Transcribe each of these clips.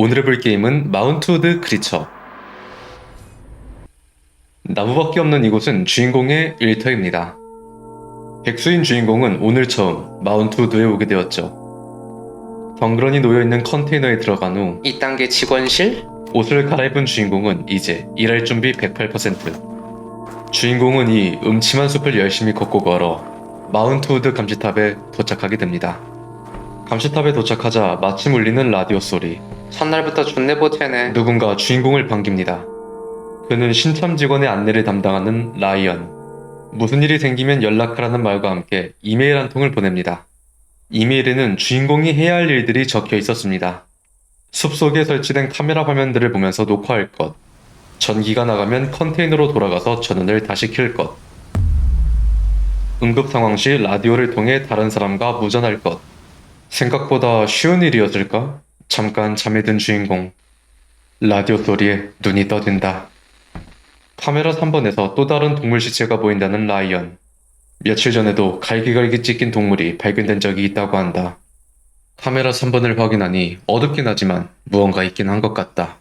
오늘 해볼 게임은 마운트우드 크리처. 나무밖에 없는 이곳은 주인공의 일터입니다. 백수인 주인공은 오늘 처음 마운트우드에 오게 되었죠. 덩그러니 놓여있는 컨테이너에 들어간 후 2단계 직원실? 옷을 갈아입은 주인공은 이제 일할 준비 108%. 주인공은 이 음침한 숲을 열심히 걷고 걸어 마운트 우드 감시탑에 도착하게 됩니다. 감시탑에 도착하자 마침 울리는 라디오 소리. 첫날부터 존내 보태네. 누군가 주인공을 반깁니다. 그는 신참 직원의 안내를 담당하는 라이언. 무슨 일이 생기면 연락하라는 말과 함께 이메일 한 통을 보냅니다. 이메일에는 주인공이 해야 할 일들이 적혀 있었습니다. 숲속에 설치된 카메라 화면들을 보면서 녹화할 것. 전기가 나가면 컨테이너로 돌아가서 전원을 다시 킬 것. 응급 상황 시 라디오를 통해 다른 사람과 무전할 것. 생각보다 쉬운 일이었을까? 잠깐 잠에 든 주인공. 라디오 소리에 눈이 떠진다. 카메라 3번에서 또 다른 동물 시체가 보인다는 라이언. 며칠 전에도 갈기갈기 찢긴 동물이 발견된 적이 있다고 한다. 카메라 3번을 확인하니 어둡긴 하지만 무언가 있긴 한 것 같다.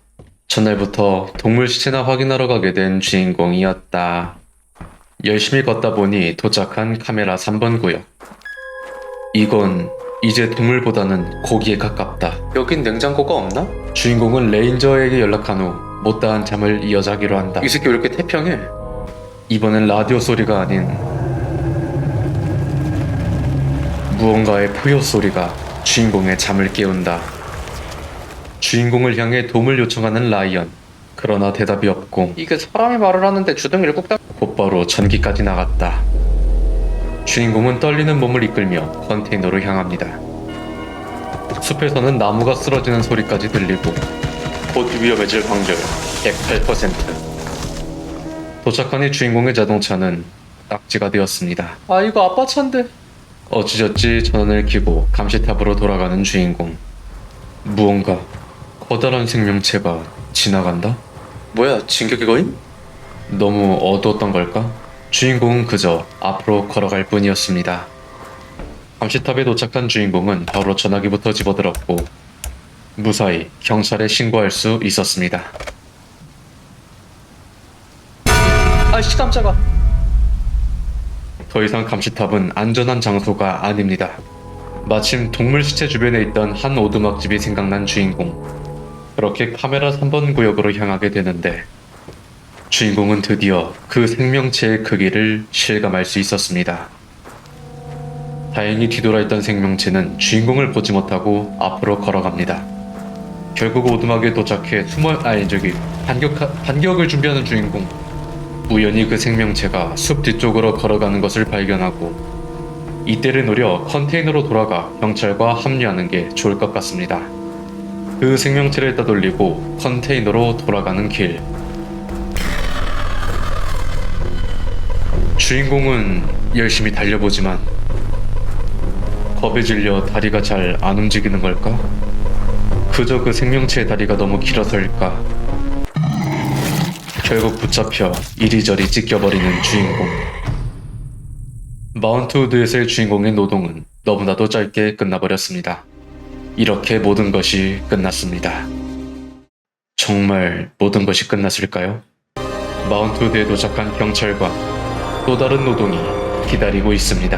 전날부터 동물 시체나 확인하러 가게 된 주인공이었다. 열심히 걷다 보니 도착한 카메라 3번 구역. 이건 이제 동물보다는 고기에 가깝다. 여긴 냉장고가 없나? 주인공은 레인저에게 연락한 후 못다한 잠을 이어자기로 한다. 이 새끼 왜 이렇게 태평해? 이번엔 라디오 소리가 아닌 무언가의 포효 소리가 주인공의 잠을 깨운다. 주인공을 향해 도움을 요청하는 라이언. 그러나 대답이 없고 이게 사람이 말을 하는데 주둥 일곱 단 곧바로 전기까지 나갔다. 주인공은 떨리는 몸을 이끌며 컨테이너로 향합니다. 숲에서는 나무가 쓰러지는 소리까지 들리고 곧 위험해질 확률 108%. 도착하니 주인공의 자동차는 딱지가 되었습니다. 아 이거 아빠 차인데 어찌저찌 전원을 켜고 감시탑으로 돌아가는 주인공. 무언가 커다란 생명체가 지나간다? 뭐야 진격의 거인? 너무 어두웠던 걸까? 주인공은 그저 앞으로 걸어갈 뿐이었습니다. 감시탑에 도착한 주인공은 바로 전화기부터 집어들었고 무사히 경찰에 신고할 수 있었습니다. 아씨 깜짝아 더 이상 감시탑은 안전한 장소가 아닙니다. 마침 동물 시체 주변에 있던 한 오두막집이 생각난 주인공. 그렇게 카메라 3번 구역으로 향하게 되는데 주인공은 드디어 그 생명체의 크기를 실감할 수 있었습니다. 다행히 뒤돌아 있던 생명체는 주인공을 보지 못하고 앞으로 걸어갑니다. 결국 오두막에 도착해 숨어 아니 저기 반격 반격을 준비하는 주인공. 우연히 그 생명체가 숲 뒤쪽으로 걸어가는 것을 발견하고 이때를 노려 컨테이너로 돌아가 경찰과 합류하는 게 좋을 것 같습니다. 그 생명체를 따돌리고 컨테이너로 돌아가는 길. 주인공은 열심히 달려보지만 겁에 질려 다리가 잘 안 움직이는 걸까? 그저 그 생명체의 다리가 너무 길어서일까? 결국 붙잡혀 이리저리 찢겨버리는 주인공. 마운트우드에서의 주인공의 노동은 너무나도 짧게 끝나버렸습니다. 이렇게 모든 것이 끝났습니다. 정말 모든 것이 끝났을까요? 마운트우드에 도착한 경찰과 또 다른 노동이 기다리고 있습니다.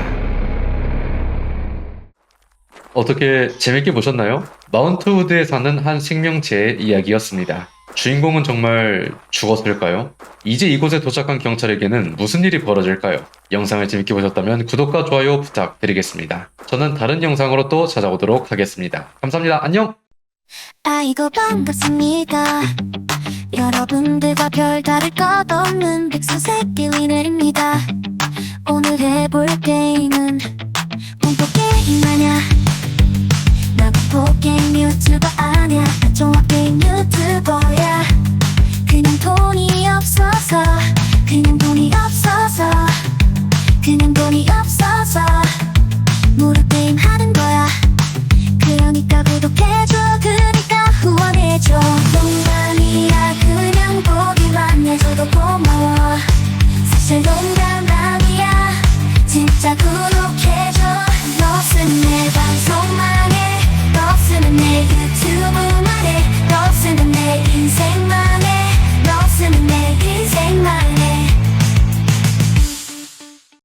어떻게 재밌게 보셨나요? 마운트우드에 사는 한 생명체의 이야기였습니다. 주인공은 정말 죽었을까요? 이제 이곳에 도착한 경찰에게는 무슨 일이 벌어질까요? 영상을 재밌게 보셨다면 구독과 좋아요 부탁드리겠습니다. 저는 다른 영상으로 또 찾아오도록 하겠습니다. 감사합니다. 안녕! 아이고 반갑습니다 여러분들과 별다를 것 없는 백수 새끼 위넬입니다 사실